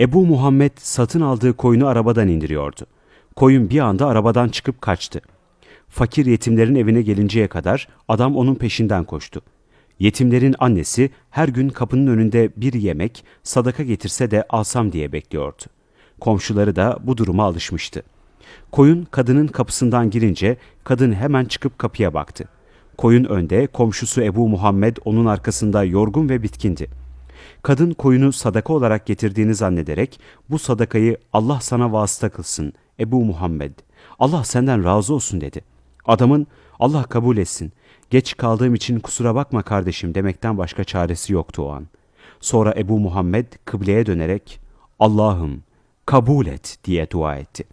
Ebu Muhammed satın aldığı koyunu arabadan indiriyordu. Koyun bir anda arabadan çıkıp kaçtı. Fakir yetimlerin evine gelinceye kadar adam onun peşinden koştu. Yetimlerin annesi her gün kapının önünde bir yemek, sadaka getirse de alsam diye bekliyordu. Komşuları da bu duruma alışmıştı. Koyun kadının kapısından girince kadın hemen çıkıp kapıya baktı. Koyun önde, komşusu Ebu Muhammed onun arkasında yorgun ve bitkindi. Kadın koyunu sadaka olarak getirdiğini zannederek bu sadakayı Allah sana vasıta kılsın Ebu Muhammed. Allah senden razı olsun dedi. Adamın Allah kabul etsin. Geç kaldığım için kusura bakma kardeşim demekten başka çaresi yoktu o an. Sonra Ebu Muhammed kıbleye dönerek Allah'ım kabul et diye dua etti.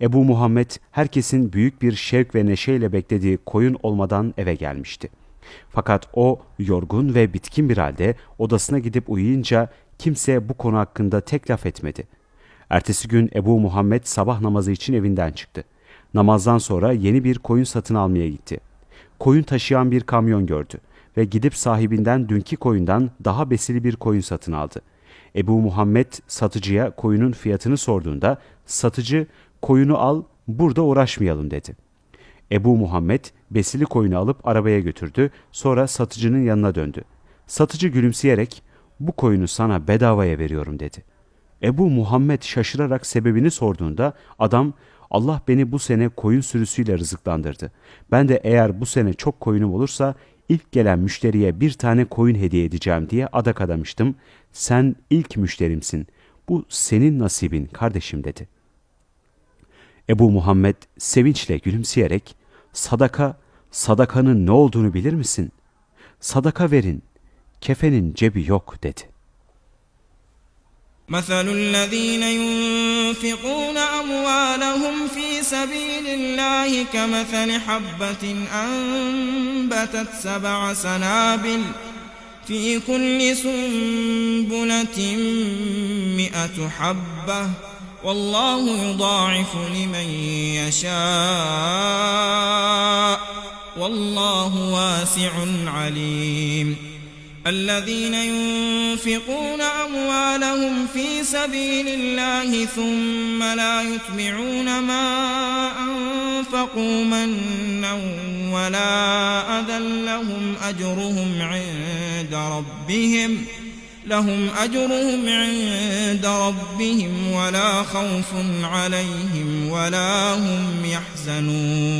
Ebu Muhammed herkesin büyük bir şevk ve neşeyle beklediği koyun olmadan eve gelmişti. Fakat o yorgun ve bitkin bir halde odasına gidip uyuyunca kimse bu konu hakkında tek laf etmedi. Ertesi gün Ebu Muhammed sabah namazı için evinden çıktı. Namazdan sonra yeni bir koyun satın almaya gitti. Koyun taşıyan bir kamyon gördü ve gidip sahibinden dünkü koyundan daha besili bir koyun satın aldı. Ebu Muhammed satıcıya koyunun fiyatını sorduğunda satıcı koyunu al burada uğraşmayalım dedi. Ebu Muhammed besili koyunu alıp arabaya götürdü sonra satıcının yanına döndü. Satıcı gülümseyerek bu koyunu sana bedavaya veriyorum dedi. Ebu Muhammed şaşırarak sebebini sorduğunda adam Allah beni bu sene koyun sürüsüyle rızıklandırdı. Ben de eğer bu sene çok koyunum olursa ilk gelen müşteriye bir tane koyun hediye edeceğim diye adak adamıştım. Sen ilk müşterimsin. Bu senin nasibin kardeşim dedi. Ebu Muhammed sevinçle gülümseyerek sadaka, sadakanın ne olduğunu bilir misin? Sadaka verin, kefenin cebi yok dedi.'' مثل الذين ينفقون أموالهم في سبيل الله كمثل حبة أنبتت سبع سنابل في كل سنبلة مئة حبة والله يضاعف لمن يشاء. والله واسع عليم. الذين ينفقون أموالهم في سبيل الله ثم لا يتبعون ما أنفقوا منا ولا أذى لهم أجرهم عند ربهم. لهم أجرهم عند ربهم ولا خوف عليهم ولا هم يحزنون.